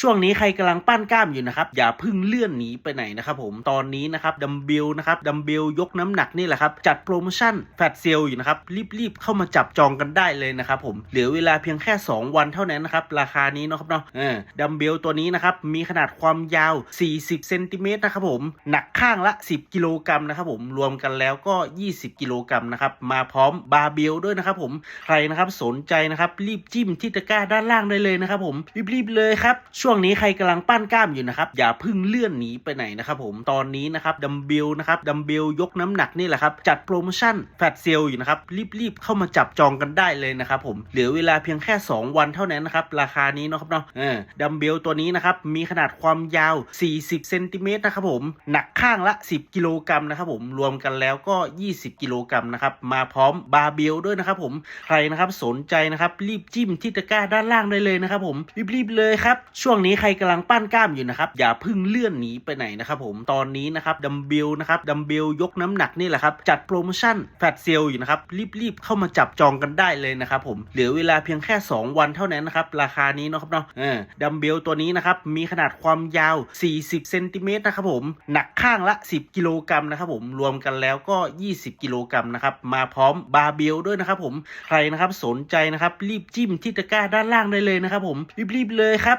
ช่วงนี้ใครกำลังปั้นกล้ามอยู่นะครับ อย่าพึ่งเลื่อนหนีไปไหนนะครับผมตอนนี้นะครับดัมเบลนะครับดัมเบลยกน้ำหนักนี่แหละครับ จัดโปรโมชั่นแฟตเซลอยู่นะครับ รีบๆ เข้ามาจับจองกันได้เลยนะครับผมเหลือเวลาเพียงแค่ 2 วันเท่านั้นนะครับ ราคานี้เนาะครับเนาะเออดัมเบลตัวนี้นะครับ มีขนาดความยาว 40เซนติเมตรนะครับผมหนักข้างละ 10 กิโลกรัมนะครับผมรวมกันแล้วก็ 20 กิโลกรัมนะครับมาพร้อมบาร์เบลด้วยนะครับผมใครนะครับสนใจนะครับรีบจิ้มที่ตะกร้าด้านล่างได้เลยนะครับผมรีบๆเลยครับช่วงนี้ใครกำลังปั้นกล้ามอยู่นะครับ อย่าพึ่งเลื่อนหนีไปไหนนะครับผมตอนนี้นะครับดัมเบลนะครับดัมเบลยกน้ำหนักนี่แหละครับ จัดโปรโมชั่นแฟตเซลอยู่นะครับ รีบๆ เข้ามาจับจองกันได้เลยนะครับผมเหลือเวลาเพียงแค่ 2 วันเท่านั้นนะครับ ราคานี้เนาะครับเนาะเออดัมเบลตัวนี้นะครับ มีขนาดความยาว 40เซนติเมตรนะครับผมหนักข้างละ 10 กิโลกรัมนะครับผมรวมกันแล้วก็ 20 กิโลกรัมนะครับมาพร้อมบาร์เบลด้วยนะครับผมใครนะครับสนใจนะครับรีบจิ้มที่ตะกร้าด้านล่างได้เลยนะครับผมรีบๆเลยครับช่วงนี้ใครกำลังปั้นกล้ามอยู่นะครับ อย่าพึ่งเลื่อนหนีไปไหนนะครับผมตอนนี้นะครับดัมเบลนะครับดัมเบลยกน้ำหนักนี่แหละครับ จัดโปรโมชั่นแฟตเซลอยู่นะครับ รีบๆ เข้ามาจับจองกันได้เลยนะครับผมเหลือเวลาเพียงแค่ 2 วันเท่านั้นนะครับ ราคานี้เนาะครับเนาะเออดัมเบลตัวนี้นะครับ มีขนาดความยาว 40เซนติเมตรนะครับผมหนักข้างละ 10 กิโลกรัมนะครับผมรวมกันแล้วก็ 20 กิโลกรัมนะครับมาพร้อมบาร์เบลด้วยนะครับผมใครนะครับสนใจนะครับรีบจิ้มที่ตะกร้าด้านล่างได้เลยนะครับผมรีบๆเลยครับ